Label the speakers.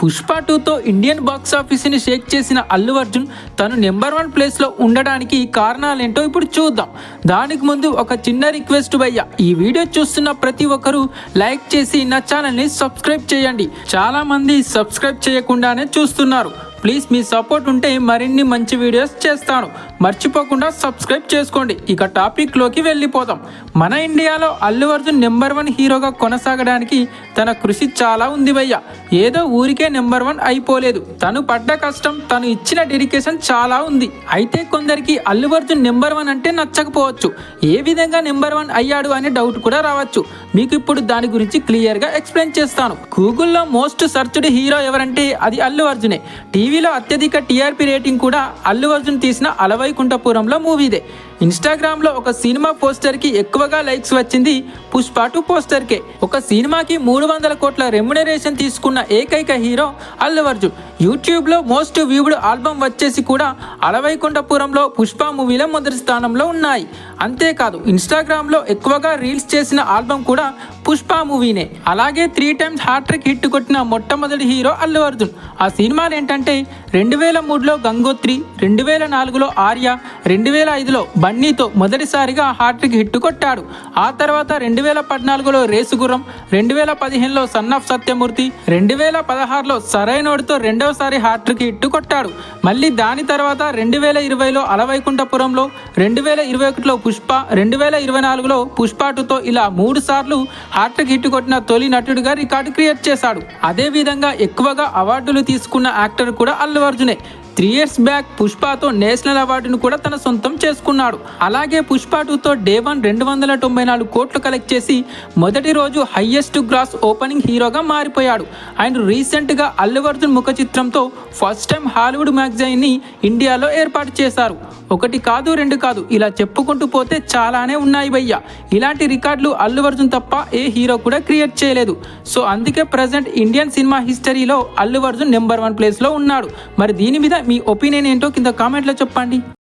Speaker 1: పుష్ప టూతో Indian box ఆఫీస్ని షేక్ చేసిన అల్లు అర్జున్ తను నెంబర్ వన్ ప్లేస్లో ఉండడానికి కారణాలేంటో ఇప్పుడు చూద్దాం. దానికి ముందు ఒక చిన్న రిక్వెస్ట్ భయ్య. ఈ వీడియో చూస్తున్న ప్రతి ఒక్కరూ లైక్ చేసి నా ఛానల్ని సబ్స్క్రైబ్ చేయండి. చాలామంది సబ్స్క్రైబ్ చేయకుండానే చూస్తున్నారు. ప్లీజ్ మీ సపోర్ట్ ఉంటే మరిన్ని మంచి వీడియోస్ చేస్తాను. మర్చిపోకుండా సబ్స్క్రైబ్ చేసుకోండి. ఇక టాపిక్లోకి వెళ్ళిపోదాం. మన ఇండియాలో అల్లు అర్జున్ నెంబర్ వన్ హీరోగా కొనసాగడానికి తన కృషి చాలా ఉంది భయ్య. ఏదో ఊరికే నెంబర్ వన్ అయిపోలేదు. తను పడ్డ కష్టం తను ఇచ్చిన డెడికేషన్ చాలా ఉంది. అయితే కొందరికి అల్లు అర్జున్ నెంబర్ వన్ అంటే నచ్చకపోవచ్చు. ఏ విధంగా నెంబర్ వన్ అయ్యాడు అనే డౌట్ కూడా రావచ్చు. మీకు ఇప్పుడు దాని గురించి క్లియర్గా ఎక్స్ప్లెయిన్ చేస్తాను. గూగుల్లో మోస్ట్ సర్చ్డ్ హీరో ఎవరంటే అది అల్లు అర్జునే. టీవీలో అత్యధిక టీఆర్పీ రేటింగ్ కూడా అల్లు అర్జున్ తీసిన అలవైకుంఠపురంలో మూవీదే. ఇన్స్టాగ్రామ్లో ఒక సినిమా పోస్టర్కి ఎక్కువగా లైక్స్ వచ్చింది పుష్ప టూ పోస్టర్కే. ఒక సినిమాకి మూడు వందల కోట్ల రెమ్యునరేషన్ తీసుకున్న ఏకైక హీరో అల్లు అర్జున్. యూట్యూబ్లో మోస్ట్ వ్యూవ్డ్ ఆల్బమ్ వచ్చేసి కూడా అలవైకుంఠపురంలో పుష్ప మూవీలో మొదటి స్థానంలో ఉన్నాయి. అంతేకాదు ఇన్స్టాగ్రామ్లో ఎక్కువగా రీల్స్ చేసిన ఆల్బమ్ కూడా పుష్ప మూవీనే. అలాగే త్రీ టైమ్స్ హ్యాట్రిక్ హిట్ కొట్టిన మొట్టమొదటి హీరో అల్లు అర్జున్. ఆ సినిమాలు ఏంటంటే రెండు వేల మూడులో గంగోత్రి రెండు వేల నాలుగులో ఆర్య రెండు వేల ఐదులో బన్నీతో మొదటిసారిగా హార్ట్రిక్ హిట్ కొట్టాడు. ఆ తర్వాత రెండు వేల పద్నాలుగులో రేసుగుర్రం రెండు వేల పదిహేనులో సన్ ఆఫ్ సత్యమూర్తి రెండు వేల పదహారులో సరైనోడితో రెండవసారి హార్ట్రిక్ హిట్ కొట్టాడు. మళ్ళీ దాని తర్వాత రెండు వేల ఇరవైలో అలవైకుంఠపురంలో రెండు వేల ఇరవై ఒకటిలో పుష్ప రెండు వేల ఇరవై నాలుగులో పుష్పాటుతో ఇలా మూడు సార్లు హార్ట్రిక్ హిట్ కొట్టిన తొలి నటుడిగా రికార్డు క్రియేట్ చేశాడు. అదేవిధంగా ఎక్కువగా అవార్డులు తీసుకున్న యాక్టర్ కూడా అల్లు అల్లు అర్జునే త్రీ ఇయర్స్ బ్యాక్ పుష్పతో నేషనల్ అవార్డును కూడా తన సొంతం చేసుకున్నాడు. అలాగే పుష్ప టూతో డే వన్ రెండు వందల తొంభై నాలుగు కోట్లు కలెక్ట్ చేసి మొదటి రోజు హయ్యెస్ట్ గ్రాస్ ఓపెనింగ్ హీరోగా మారిపోయాడు. ఆయన రీసెంట్గా అల్లు అర్జున్ ముఖ చిత్రంతో ఫస్ట్ టైం హాలీవుడ్ మ్యాగజైన్ని ఇండియాలో ఏర్పాటు చేశారు. ఒకటి కాదు రెండు కాదు. ఇలా చెప్పుకుంటూ పోతే చాలానే ఉన్నాయి భయ్య. ఇలాంటి రికార్డులు అల్లు అర్జున్ తప్ప ఏ హీరో కూడా క్రియేట్ చేయలేదు. సో అందుకే ప్రజెంట్ ఇండియన్ సినిమా హిస్టరీలో అల్లు అర్జున్ నెంబర్ వన్ ప్లేస్లో ఉన్నాడు. మరి దీని మీద మీ ఒపీనియన్ ఏంటో కింద కామెంట్లో చెప్పండి.